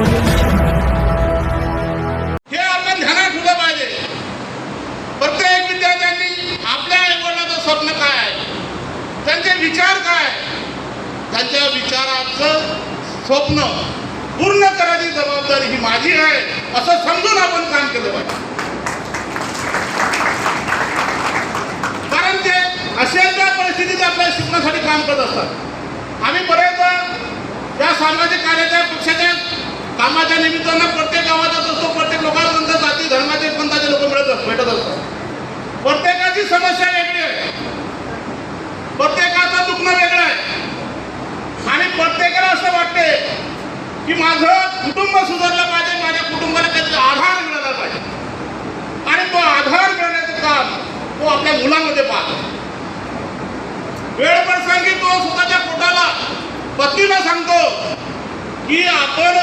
हे आपण ध्यानात ठेवलं पाहिजे. प्रत्येक विद्यार्थ्यांनी आपल्या आईवडिलाचं स्वप्न काय त्यांचे विचार काय त्यांच्या विचाराचं स्वप्न पूर्ण करायची जबाबदारी ही माझी आहे असं समजून आपण काम केलं पाहिजे. कारण ते अशा त्या परिस्थितीत आपल्या शिकण्यासाठी काम करत असतात. आम्ही बरेचदा त्या सामाजिक कार्याच्या पक्षाच्या कामाच्या निमित्तानं प्रत्येक गावात असतो प्रत्येक लोकांना जाती धर्माचे पंथाचे लोक मिळत भेटत असतात. प्रत्येकाची समस्या वेगळी आहे. प्रत्येकाचं दुखणं वेगळं आहे. आणि प्रत्येकाला असं वाटते की माझं कुटुंब सुधारलं पाहिजे माझ्या कुटुंबाला त्याचा आधार मिळाला पाहिजे. आणि तो आधार मिळण्याचं काम तो आपल्या मुलामध्ये पाहतो. वेळ प्रसंगी तो स्वतःच्या पोटाला पत्नीला सांगतो की आपण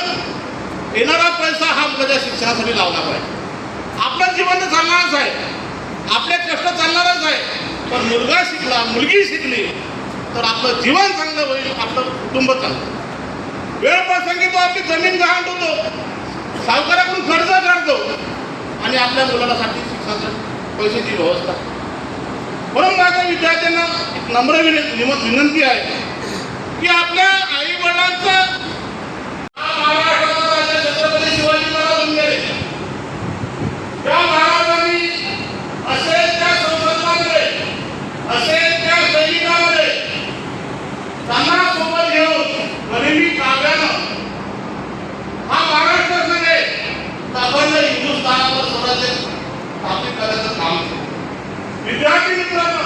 येणारा पैसा हा मुलाच्या शिक्षणासाठी लावला पाहिजे आपलं जीवन तर चालणारच आहे. आपले कष्ट चालणारच आहे. पण मुलगा शिकला मुलगी शिकली तर आपलं जीवन चांगलं होईल आपलं कुटुंब चांगलं वेळ प्रसंगी तो आपली जमीन गहाण होतो सावकाराकडून कर्ज काढतो. आणि आपल्या मुलासाठी शिक्षणासाठी पैशाची व्यवस्था. म्हणून माझ्या विद्यार्थ्यांना एक नम्र विनंती आहे की आपल्या आई वडिलांचं असे त्या सैनिकामध्ये त्यांना सोबत घेऊन गरिबी काव्यानं हा महाराष्ट्रामध्ये अखंड हिंदुस्थानावर स्वराज्य स्थापित करायचं काम विद्यार्थी मित्रांनो